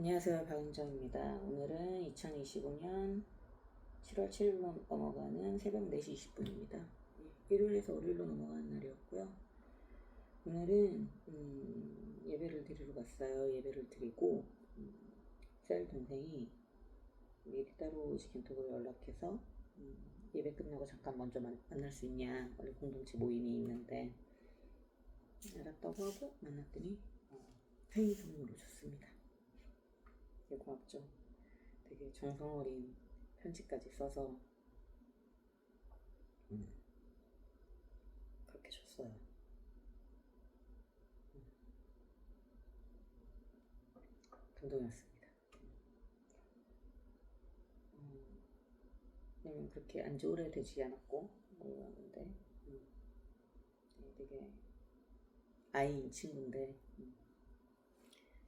안녕하세요. 박은정입니다. 오늘은 2025년 7월 7일로 넘어가는 새벽 4시 20분입니다. 일요일에서 월요일로 넘어가는 날이었고요. 오늘은 음, 예배를 드리러 갔어요. 예배를 드리고 음, 셀 동생이 미리 따로 이제 겐톡으로 연락해서 음, 예배 끝나고 잠깐 먼저 만, 만날 수 있냐 원래 공동체 모임이 있는데 알았다고 하고 만났더니 어, 회의 선물을 줬습니다. 되게 고맙죠. 되게 정성 어린 편지까지 써서 음, 그렇게 줬어요. 음. 감동이었습니다. 음, 왜냐면 그렇게 안지 오래되지 않았고 몰랐는데 음, 네, 되게 아이인 친구인데 음,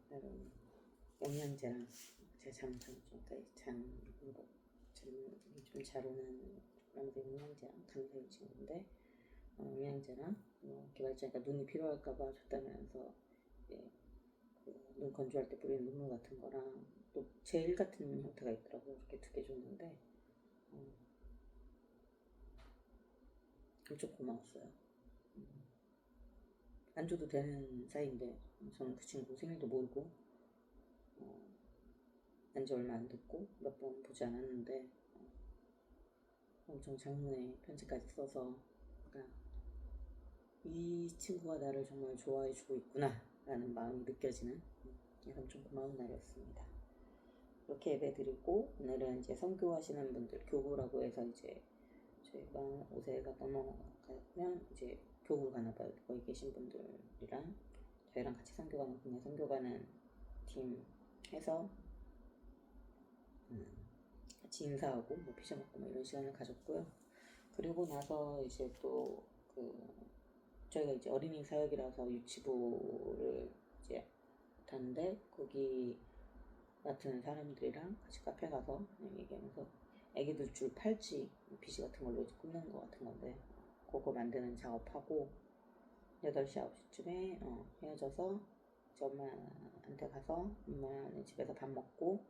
나름 영양제랑 제장장 그러니까 장 이거 좀잘 오는 남자 영양제랑 감사의 친구인데 어, 영양제랑 뭐 개발자니까 눈이 필요할까봐 줬다면서 이제 그눈 건조할 때 뿌리는 눈물 같은 거랑 또 젤 같은 형태가 있더라고요. 이렇게 두 개 줬는데 어, 엄청 고마웠어요. 음. 안 줘도 되는 사이인데 저는 그 친구 생일도 모르고 어, 안지 얼마 안 됐고 몇 번 보지 않았는데 어, 엄청 장문의 편지까지 써서 그러니까 이 친구가 나를 정말 좋아해 주고 있구나 라는 마음이 느껴지는 음, 엄청 고마운 날이었습니다. 이렇게 예배 드리고 오늘은 이제 선교하시는 분들 교구라고 해서 이제 저희 45세가 넘어가면 이제 교구 가나 봐요. 거기 계신 분들이랑 저희랑 같이 선교 가는 국내 선교 가는 팀 해서 음, 같이 인사하고 뭐 피자 먹고 뭐 이런 시간을 가졌고요. 그리고 나서 이제 또 그 저희가 이제 어린이 사역이라서 유치부를 이제 갔는데 거기 맡은 사람들이랑 같이 카페 가서 그냥 얘기하면서 애기들 줄 팔찌 비지 같은 걸로 굽는 거 같은 건데 그거 만드는 작업하고 8시 9시쯤에 어, 헤어져서 엄마한테 가서 엄마는 집에서 밥 먹고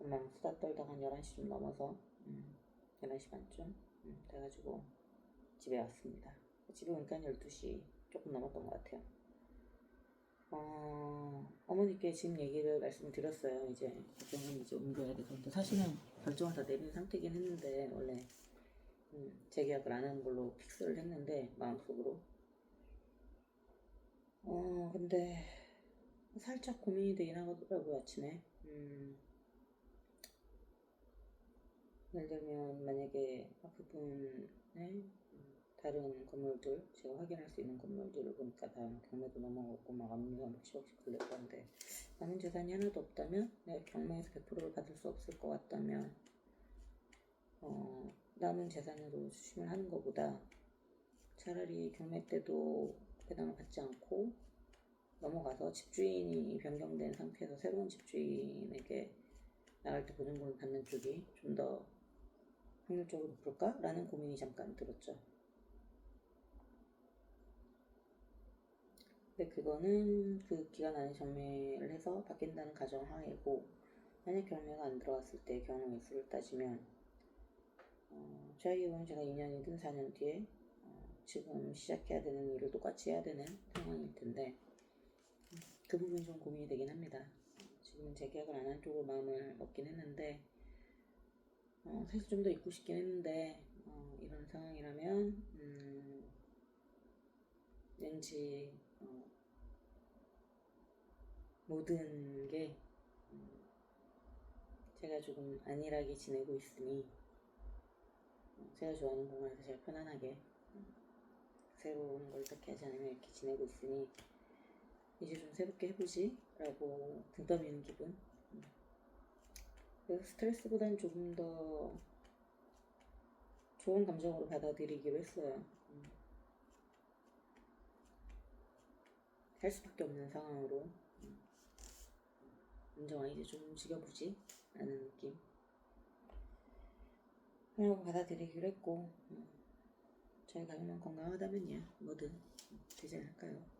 엄마는 수다 떨다가 한 11시쯤 넘어서 음, 11시 반쯤 음, 돼가지고 집에 왔습니다. 집에 오니까 12시 조금 넘었던 것 같아요. 어, 어머니께 지금 얘기를 말씀드렸어요. 이제 걱정은 이제 옮겨야. 근데 사실은 결정을 다 내린 상태긴 했는데 원래 음, 재계약을 안 하는 걸로 픽스를 했는데 마음속으로. 어 근데 살짝 고민이 되긴 하더라고요 아침에. 음, 예를 들면 만약에 그분의 다른 건물들 제가 확인할 수 있는 건물들을 보니까 다 경매도 넘어갔고 막 압류가 막 10억씩 걸렸다는데 남은 재산이 하나도 없다면 내가 경매에서 100%를 받을 수 없을 것 같다면 어, 남은 재산으로 수심을 하는 것보다 차라리 경매 때도 배당을 받지 않고 넘어가서 집주인이 변경된 상태에서 새로운 집주인에게 나갈 때 보증금을 받는 쪽이 좀 더 확률적으로 높을까 라는 고민이 잠깐 들었죠. 근데 그거는 그 기간 안에 정매를 해서 바뀐다는 가정하에고 만약 경매가 안 들어왔을 때 경우의 수를 따지면 어, 저희 경우는 제가 2년이든 4년 뒤에 어, 지금 시작해야 되는 일을 똑같이 해야 되는 상황일 텐데 그 부분이 좀 고민이 되긴 합니다. 지금은 재계약을 안 한 쪽으로 마음을 먹긴 했는데 어, 사실 좀 더 있고 싶긴 했는데 어, 이런 상황이라면 음, 왠지 어, 모든 게 음, 제가 조금 안일하게 지내고 있으니 어, 제가 좋아하는 공간에서 제일 편안하게 음, 새로운 걸 딱히 하지 않으면 이렇게 지내고 있으니 이제 좀 새롭게 해보지 라고 등 떠미는 기분 음. 그래서 스트레스보다는 조금 더 좋은 감정으로 받아들이기로 했어요 음. 할 수밖에 없는 상황으로 음. 은정아 이제 좀 움직여보지 라는 느낌 그러고 받아들이기로 했고 음. 저희 가족만 건강하다면요 뭐든 되지 않을까요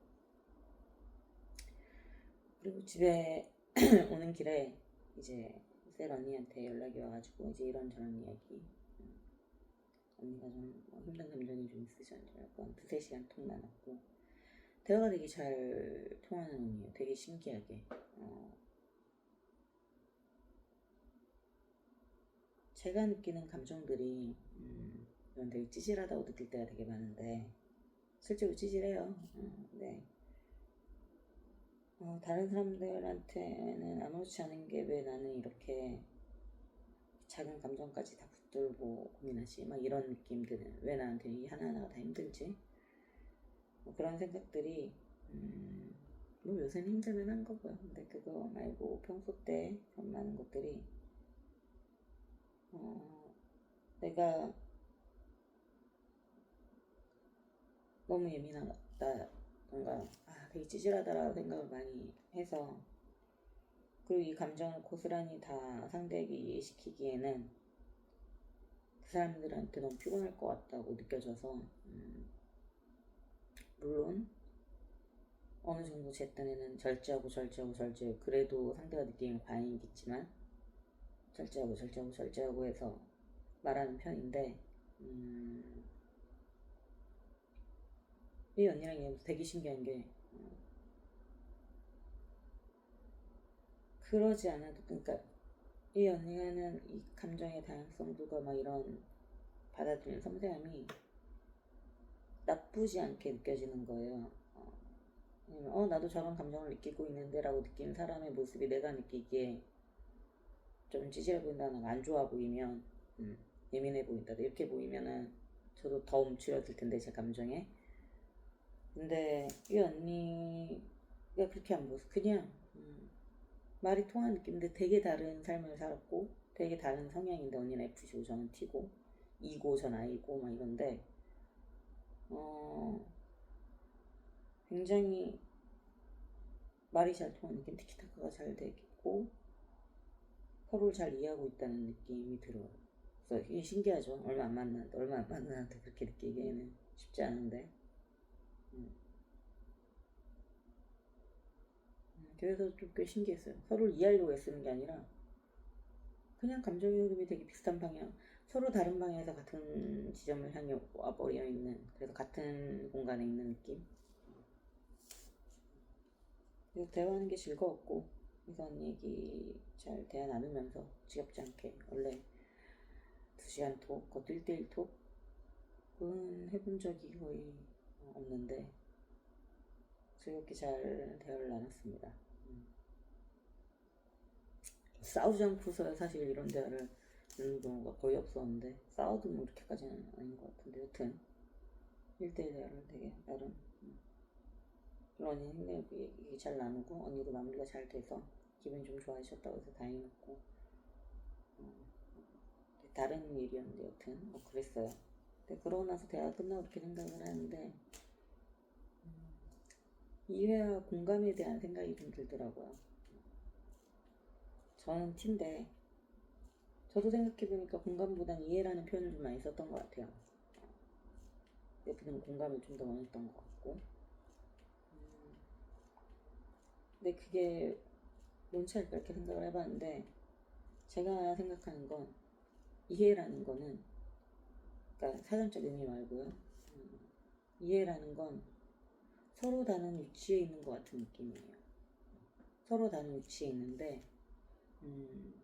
그리고 집에 오는 길에 이제 셀 언니한테 연락이 와가지고 이제 이런저런 이야기. 음, 언니가 좀뭐 힘든 감정이 좀 있으셨는데 약간 두세 시간 통 나눴고. 대화가 되게 잘 통하는 언니예요. 되게 신기하게. 어, 제가 느끼는 감정들이 음, 이건 되게 찌질하다고 느낄 때가 되게 많은데. 실제로 찌질해요. 어, 네. 어, 다른 사람들한테는 아무렇지 않은 게 왜 나는 이렇게 작은 감정까지 다 붙들고 고민하지? 막 이런 느낌들은 왜 나한테 이 하나하나가 다 힘들지? 뭐 그런 생각들이 음, 뭐 요새는 힘들면 한 거고요. 근데 그거 말고 평소 때 많은 것들이 어, 내가 너무 예민하다 뭔가 아, 되게 찌질하다라고 생각을 많이 해서 그리고 이 감정을 고스란히 다 상대에게 이해시키기에는 그 사람들한테 너무 피곤할 것 같다고 느껴져서 음, 물론 어느 정도 제 딴에는 절제하고 절제하고 절제 그래도 상대가 느끼는 과잉이겠지만 절제하고 절제하고 절제하고 해서 말하는 편인데 음, 이 언니랑 얘기하면서 되게 신기한 게 어, 그러지 않아도 그러니까 이 언니가는 이 감정의 다양성들과 막 이런 받아들이는 섬세함이 나쁘지 않게 느껴지는 거예요. 어, 어 나도 저런 감정을 느끼고 있는데라고 느끼는 사람의 모습이 내가 느끼기에 좀 찌질해 보인다는 안 좋아 보이면 음, 예민해 보인다 이렇게 보이면은 저도 더 움츠러들 텐데 제 감정에 근데 이 언니가 그렇게 안 보여서 그냥 음, 말이 통하는 느낌인데 되게 다른 삶을 살았고 되게 다른 성향인데 언니는 F시고 저는 T고 E고 전 I고 막 이런데 어 굉장히 말이 잘 통하는 느낌 티키타카가 잘 되고 서로를 잘 이해하고 있다는 느낌이 들어요. 그래서 이게 신기하죠. 얼마 안 만났는데 얼마 안 만났는데 그렇게 느끼기에는 쉽지 않은데 음. 음, 그래서 좀 꽤 신기했어요. 서로를 이해하려고 애쓰는 게 아니라 그냥 감정의 흐름이 되게 비슷한 방향, 서로 다른 방향에서 같은 지점을 향해 와버려 있는, 그래서 같은 공간에 있는 느낌. 그래서 대화하는 게 즐거웠고, 언니 얘기 잘 대화 나누면서 지겹지 않게 원래 2시간 톡, 그것도 1대1 톡은 해본 적이 거의 없는데 즐겁게 잘 대화를 나눴습니다. 음. 싸우지 않고서 사실 이런 대화를 나누는 경우가 거의 없었는데 싸워도 뭐 이렇게까지는 아닌 것 같은데 여튼 1대1 대화를 되게 나름 음. 그리고 언니 힘내고 잘 나누고 언니도 마무리가 잘 돼서 기분이 좀 좋아지셨다고 해서 다행이었고 어, 다른 일이었는데 여튼 뭐 그랬어요. 근데 그러고 나서 대화 끝나고 이렇게 생각을 하는데 음, 이해와 공감에 대한 생각이 좀 들더라고요. 저는 T인데 저도 생각해보니까 공감보단 이해라는 표현을 좀 많이 썼던 것 같아요. 옆에는 공감을 좀 더 원했던 것 같고 음, 근데 그게 뭔 차일까 이렇게 생각을 해봤는데 제가 생각하는 건 이해라는 거는 그러니까 사전적 의미 말고요. 음, 이해라는 건 서로 다른 위치에 있는 것 같은 느낌이에요. 서로 다른 위치에 있는데 음,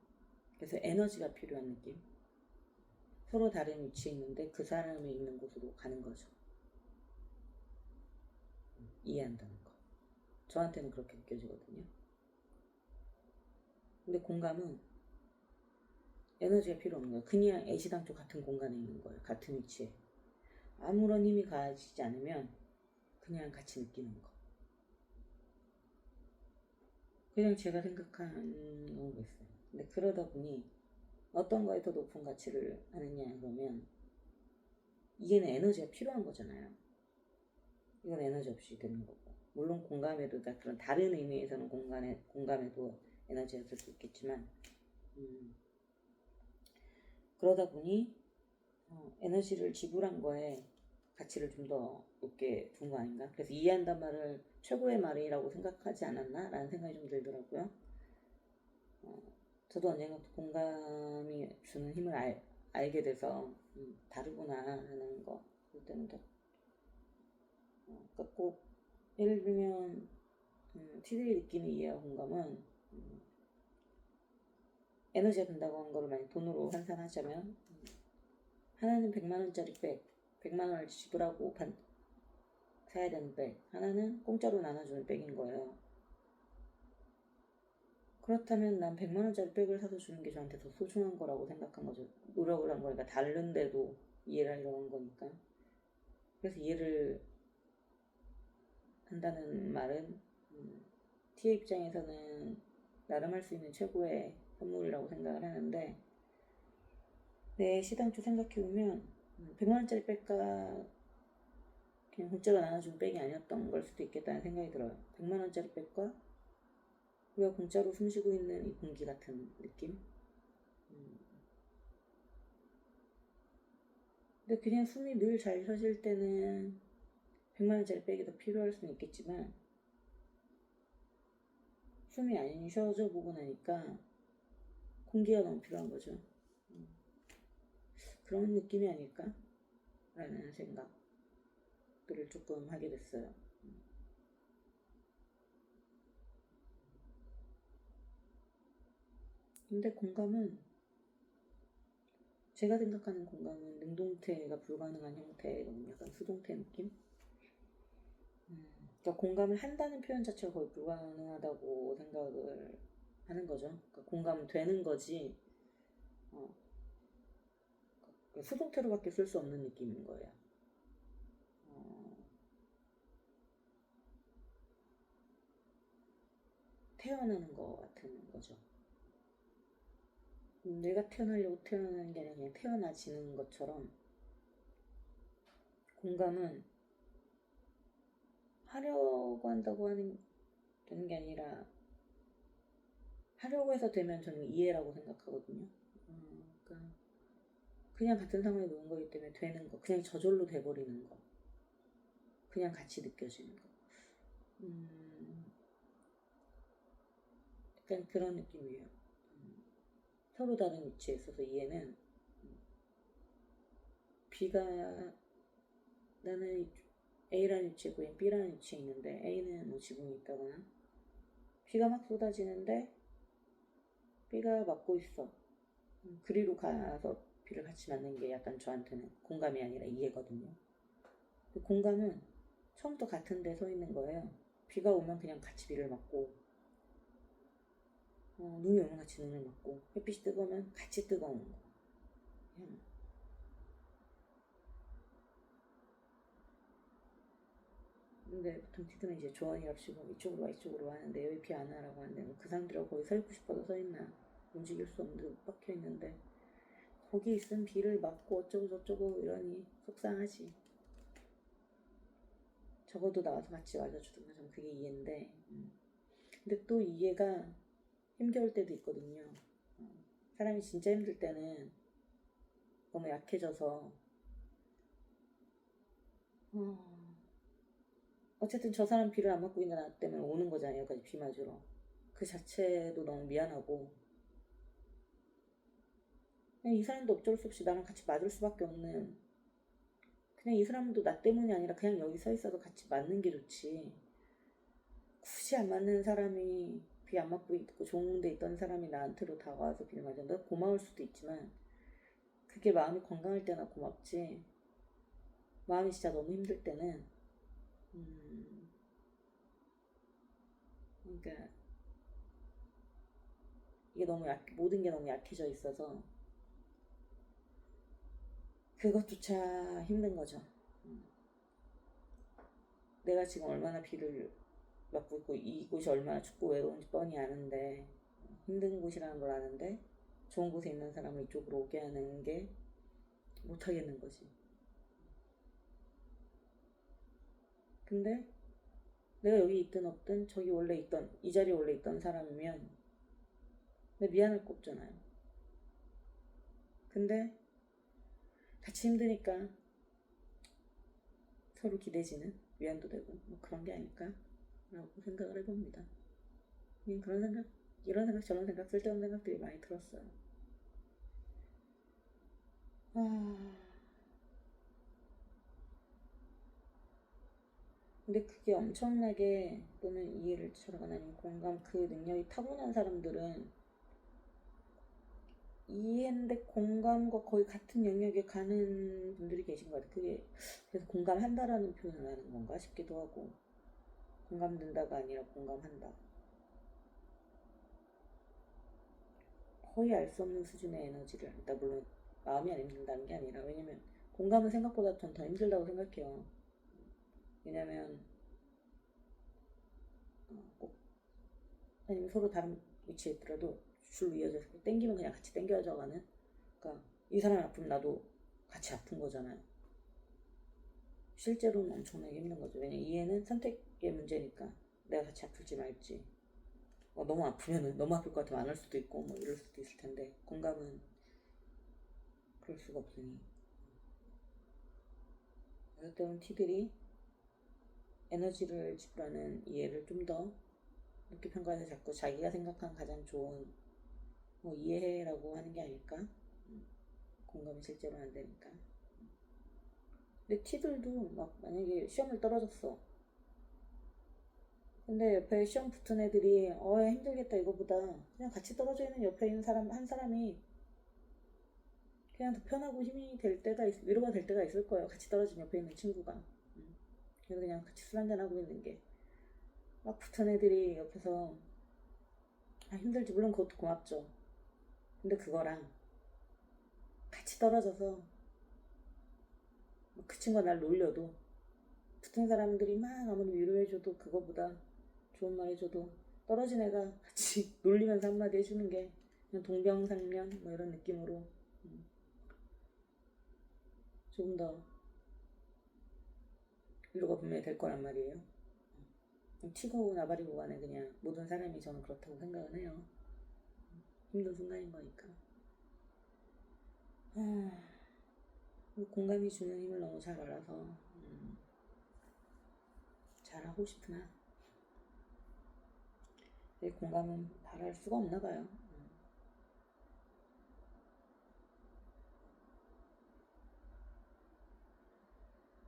그래서 에너지가 필요한 느낌. 서로 다른 위치에 있는데 그 사람이 있는 곳으로 가는 거죠. 음, 이해한다는 거. 저한테는 그렇게 느껴지거든요. 근데 공감은 에너지가 필요 없는 거예요. 그냥 애시당초 같은 공간에 있는 거예요. 같은 위치에. 아무런 힘이 가해지지 않으면 그냥 같이 느끼는 거. 그냥 제가 생각하는 있어요. 근데 그러다 보니 어떤 거에 더 높은 가치를 하느냐 그러면 이게는 에너지가 필요한 거잖아요. 이건 에너지 없이 되는 거고. 물론 공감에도 그런 다른 의미에서는 공간에 공감에도 에너지가 있을 수 있겠지만 음, 그러다 보니 어, 에너지를 지불한 거에 가치를 좀 더 높게 둔 거 아닌가? 그래서 이해한단 말을 최고의 말이라고 생각하지 않았나? 라는 생각이 좀 들더라고요. 어, 저도 언젠가 또 공감이 주는 힘을 알, 알게 돼서 음, 다르구나 하는 거 때는 더 어, 그러니까 꼭 예를 들면 음, 티들이 느끼는 이해와 공감은 음, 에너지가 된다고 한 거를 만약 돈으로 환산하자면 음, 하나는 100만 원짜리 백 100만 원을 지불하고 반, 사야 되는 백 하나는 공짜로 나눠주는 백인 거예요. 그렇다면 난 100만 원짜리 백을 사서 주는 게 저한테 더 소중한 거라고 생각한 거죠. 노력을 한 거니까 다른데도 이해를 하려고 한 거니까. 그래서 이해를 한다는 말은 음, T의 입장에서는 나름 할 수 있는 최고의 선물이라고 생각을 하는데 내 시당초 생각해보면 음, 100만 원짜리 백과 그냥 공짜로 나눠준 백이 아니었던 걸 수도 있겠다는 생각이 들어요. 100만 원짜리 백과 우리가 공짜로 숨쉬고 있는 이 공기 같은 느낌? 음. 근데 그냥 숨이 늘 잘 쉬어질 때는 100만 원짜리 백이 더 필요할 수는 있겠지만 숨이 안 쉬어져 보고 나니까 공기가 너무 필요한 거죠. 음. 그런 느낌이 아닐까? 라는 생각들을 조금 하게 됐어요. 음. 근데 공감은 제가 생각하는 공감은 능동태가 불가능한 형태거든요. 약간 수동태 느낌? 음, 그러니까 공감을 한다는 표현 자체가 거의 불가능하다고 생각을 하는 거죠. 그러니까 공감은 되는 거지, 어, 수동태로밖에 쓸 수 없는 느낌인 거예요. 어, 태어나는 거 같은 거죠. 내가 태어나려고 태어나는 게 아니라 그냥 태어나지는 것처럼 공감은 하려고 한다고 하는 되는 게 아니라 하려고 해서 되면 저는 이해라고 생각하거든요. 그냥 같은 상황에 놓은 거기 때문에 되는 거, 그냥 저절로 돼버리는 거, 그냥 같이 느껴지는 거. 음, 약간 그런 느낌이에요. 서로 다른 위치에 있어서 이해는 B가 나는 A라는 위치에 있고 B라는 위치에 있는데 A는 뭐 지붕이 있다거나 비가 막 쏟아지는데 B가 맞고 있어. 음, 그리로 가서 비를 같이 맞는 게 약간 저한테는 공감이 아니라 이해거든요. 그 공감은 처음부터 같은 데 서 있는 거예요. 비가 오면 그냥 같이 비를 맞고 어, 눈이 오면 같이 눈을 맞고 햇빛이 뜨거우면 같이 뜨거운 거. 그냥. 근데 보통 티드는 이제 조언이랍시고 이쪽으로 와 이쪽으로 와 하는데 여기 비안 와라고 하는데 뭐그 사람들하고 거기 서 있고 싶어도 서 있나 움직일 수 없는데 못 박혀 있는데 거기 있은 비를 맞고 어쩌고 저쩌고 이러니 속상하지 적어도 나와서 같이 맞아주든가 좀 그게 이해인데 음. 근데 또 이해가 힘겨울 때도 있거든요. 어, 사람이 진짜 힘들 때는 너무 약해져서 어, 어쨌든 저 사람 비를 안 맞고 있는 나 때문에 오는 거잖아요. 여기까지 비 맞으러. 그 자체도 너무 미안하고 그냥 이 사람도 어쩔 수 없이 나랑 같이 맞을 수밖에 없는. 그냥 이 사람도 나 때문이 아니라 그냥 여기 서 있어서 같이 맞는 게 좋지. 굳이 안 맞는 사람이 비 안 맞고 있고 좋은 데 있던 사람이 나한테로 다가와서 비를 맞았는데 고마울 수도 있지만 그게 마음이 건강할 때나 고맙지. 마음이 진짜 너무 힘들 때는 음 그러니까 이게 너무 약 모든 게 너무 약해져 있어서 그것조차 힘든 거죠. 음. 내가 지금 얼마나 비를 맞고 있고 이곳이 얼마나 춥고 외로운지 뻔히 아는데 힘든 곳이라는 걸 아는데 좋은 곳에 있는 사람을 이쪽으로 오게 하는 게 못하겠는 거지. 근데 내가 여기 있든 없든 저기 원래 있던 이 자리에 원래 있던 사람이면 내 미안할 거 없잖아요. 근데 같이 힘드니까 서로 기대지는 위안도 되고 뭐 그런 게 아닐까? 라고 생각을 해봅니다. 그냥 그런 생각 이런 생각 저런 생각 쓸데없는 생각들이 많이 들었어요. 아... 근데 그게 엄청나게 또는 이해를 잘하거나 아니면 공감 그 능력이 타고난 사람들은 이해인데 공감과 거의 같은 영역에 가는 분들이 계신 것 같아요. 그게 그래서 공감한다라는 표현을 하는 건가 싶기도 하고 공감된다가 아니라 공감한다. 거의 알 수 없는 수준의 에너지를 그러니까 물론 마음이 안 힘든다는 게 아니라 왜냐면 공감은 생각보다 전 더 힘들다고 생각해요. 왜냐면 어, 꼭 아니면 서로 다른 위치에 있더라도 줄로 이어져서 땡기면 그냥 같이 땡겨져 가는 그러니까 이 사람이 아프면 나도 같이 아픈 거잖아요. 실제로는 엄청나게 힘든 거죠. 왜냐 이해는 선택의 문제니까 내가 같이 아플지 말지. 어, 너무 아프면은 너무 아플 것 같으면 안 할 수도 있고 뭐 이럴 수도 있을 텐데 공감은 그럴 수가 없으니. 때론 티들이 에너지를 지불하는 이해를 좀 더 높게 평가해서 자꾸 자기가 생각한 가장 좋은 뭐 이해라고 하는 게 아닐까? 음, 공감이 실제로 안 되니까. 근데 티들도 막 만약에 시험을 떨어졌어. 근데 옆에 시험 붙은 애들이 어 힘들겠다 이거보다 그냥 같이 떨어져 있는 옆에 있는 사람 한 사람이 그냥 더 편하고 힘이 될 때가 있, 위로가 될 때가 있을 거예요. 같이 떨어진 옆에 있는 친구가. 음. 그래서 그냥 같이 술 한잔 하고 있는 게 막 붙은 애들이 옆에서 아 힘들지 물론 그것도 고맙죠. 근데 그거랑 같이 떨어져서 그 친구가 날 놀려도 붙은 사람들이 막 아무리 위로해줘도 그거보다 좋은 말 해줘도 떨어진 애가 같이 놀리면서 한마디 해주는 게 그냥 동병상련 뭐 이런 느낌으로 음. 조금 더 위로가 분명히 될 거란 말이에요. 음. 튀고 나발이고 간에 그냥 모든 사람이 저는 그렇다고 생각은 해요. 힘든 순간인 거니까. 아, 공감이 주는 힘을 너무 잘 알아서 음, 잘하고 싶으나 내 공감은 바랄 수가 없나 봐요. 음.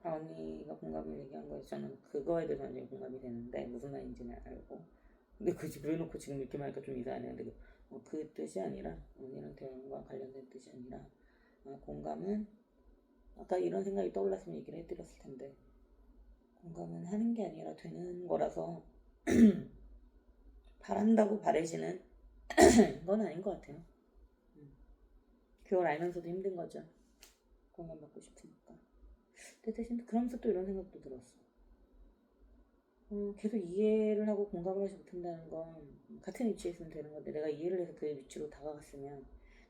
아, 언니가 공감을 얘기한 거에 저는 그거에 대해서 완전히 공감이 되는데 무슨 말인지는 알고 근데 굳이 그래놓고 지금 이렇게 말하니까 좀 이상하네요. 근데 어, 그 뜻이 아니라 언니랑 대화과 관련된 뜻이 아니라 아, 공감은 아까 이런 생각이 떠올랐으면 얘기를 해드렸을 텐데 공감은 하는 게 아니라 되는 거라서 바란다고 바래지는 건 아닌 것 같아요. 음. 그걸 알면서도 힘든 거죠. 공감받고 싶으니까. 근데 대신 그러면서 또 이런 생각도 들었어. 어, 계속 이해를 하고 공감을 하지 못한다는 건 같은 위치에 있으면 되는 건데 내가 이해를 해서 그 위치로 다가갔으면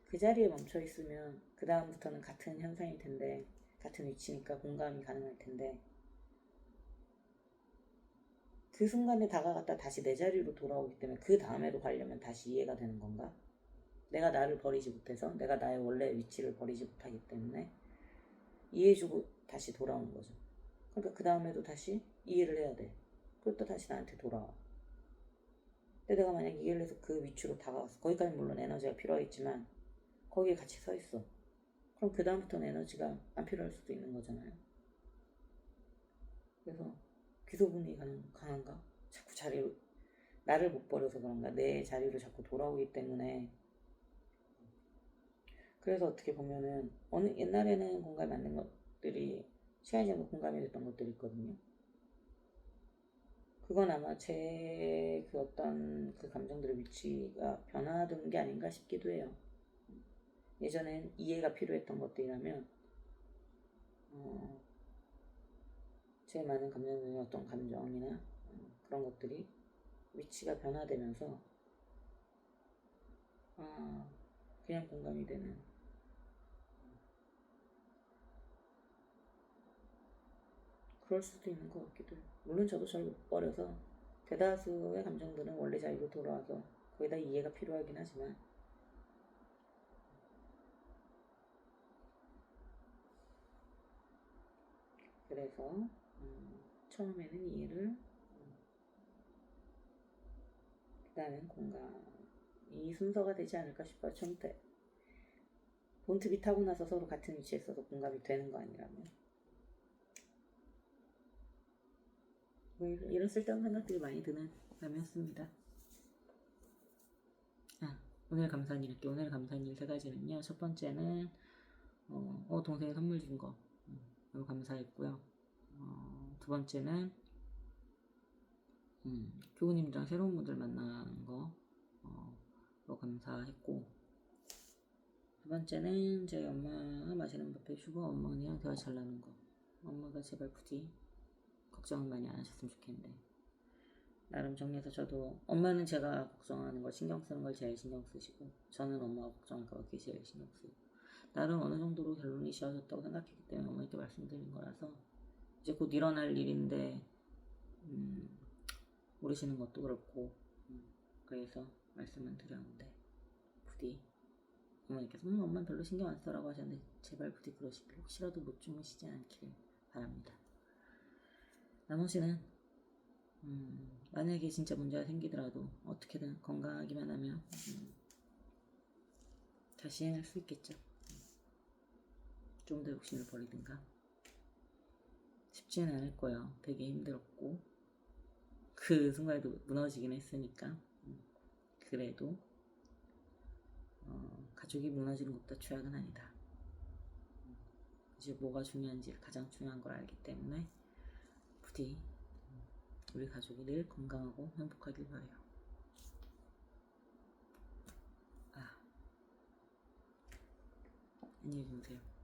그 자리에 멈춰 있으면 그 다음부터는 같은 현상일 텐데 같은 위치니까 공감이 가능할 텐데 그 순간에 다가갔다 다시 내 자리로 돌아오기 때문에 그 다음에도 가려면 다시 이해가 되는 건가? 내가 나를 버리지 못해서 내가 나의 원래 위치를 버리지 못하기 때문에 이해해주고 다시 돌아오는 거죠. 그러니까 그 다음에도 다시 이해를 해야 돼. 그리고 또 다시 나한테 돌아와. 근데 내가 만약 이해를 해서 그 위치로 다가갔어. 거기까지 물론 에너지가 필요하겠지만 거기에 같이 서 있어. 그럼 그 다음부터는 에너지가 안 필요할 수도 있는 거잖아요. 그래서 귀소분이 가능, 강한가? 자꾸 자리로 나를 못 버려서 그런가? 내 자리로 자꾸 돌아오기 때문에 그래서 어떻게 보면은 어느 옛날에는 공감이 안 된 것들이 시간이 지나서 공감이 됐던 것들이 있거든요. 그건 아마 제 그 어떤 그 감정들의 위치가 변화된 게 아닌가 싶기도 해요. 예전엔 이해가 필요했던 것들이라면 어, 제 많은 감정들의 어떤 감정이나 어, 그런 것들이 위치가 변화되면서 아, 그냥 공감이 되는 그럴 수도 있는 것 같기도 해요. 물론 저도 잘 못 버려서 대다수의 감정들은 원래 자리로 돌아와서 거기다 이해가 필요하긴 하지만 그래서 음, 처음에는 이해를 음, 그 다음엔 공감 이 순서가 되지 않을까 싶어요. 처음부터 본투비 타고 나서 서로 같은 위치에 있어서 공감이 되는 거 아니라면 뭐 이런 이런 쓸데없는 생각들이 많이 드는 밤이었습니다. 아 오늘 감사한 일 할게요. 오늘 감사한 일 세 가지는요. 첫 번째는 어, 어, 동생이 선물 준 거. 음, 너무 감사했고요. 어, 두 번째는 음, 교우님들이랑 새로운 분들 만나는 거. 어, 너무 감사했고. 두 번째는 저희 엄마가 마시는 밥 해주고 어머니랑 대화 잘 나눈 거. 엄마가 제발 부디 걱정 많이 안 하셨으면 좋겠는데. 나름 정리해서 저도 엄마는 제가 걱정하는 걸 신경 쓰는 걸 제일 신경 쓰시고 저는 엄마가 걱정할까 봐 그게 제일 신경 쓰고 나름 어느 정도로 결론이 지어졌다고 생각했기 때문에 어머니께 말씀드린 거라서 이제 곧 일어날 일인데 음, 모르시는 것도 그렇고 음, 그래서 말씀을 드렸는데 부디 어머니께서 음, 엄마는 별로 신경 안 써라고 하셨는데 제발 부디 그러시길 혹시라도 못 주무시지 않기를 바랍니다 나머지는? 음, 만약에 진짜 문제가 생기더라도 어떻게든 건강하기만 하면 음, 다시 해낼 수 있겠죠. 좀 더 욕심을 버리든가. 쉽지는 않을 거예요. 되게 힘들었고. 그 순간에도 무너지긴 했으니까. 음, 그래도 어, 가족이 무너지는 것보다 최악은 아니다. 음, 이제 뭐가 중요한지 가장 중요한 걸 알기 때문에 부디 음, 우리 가족이 늘 건강하고 행복하길 바래요. 아 안녕히 주무세요.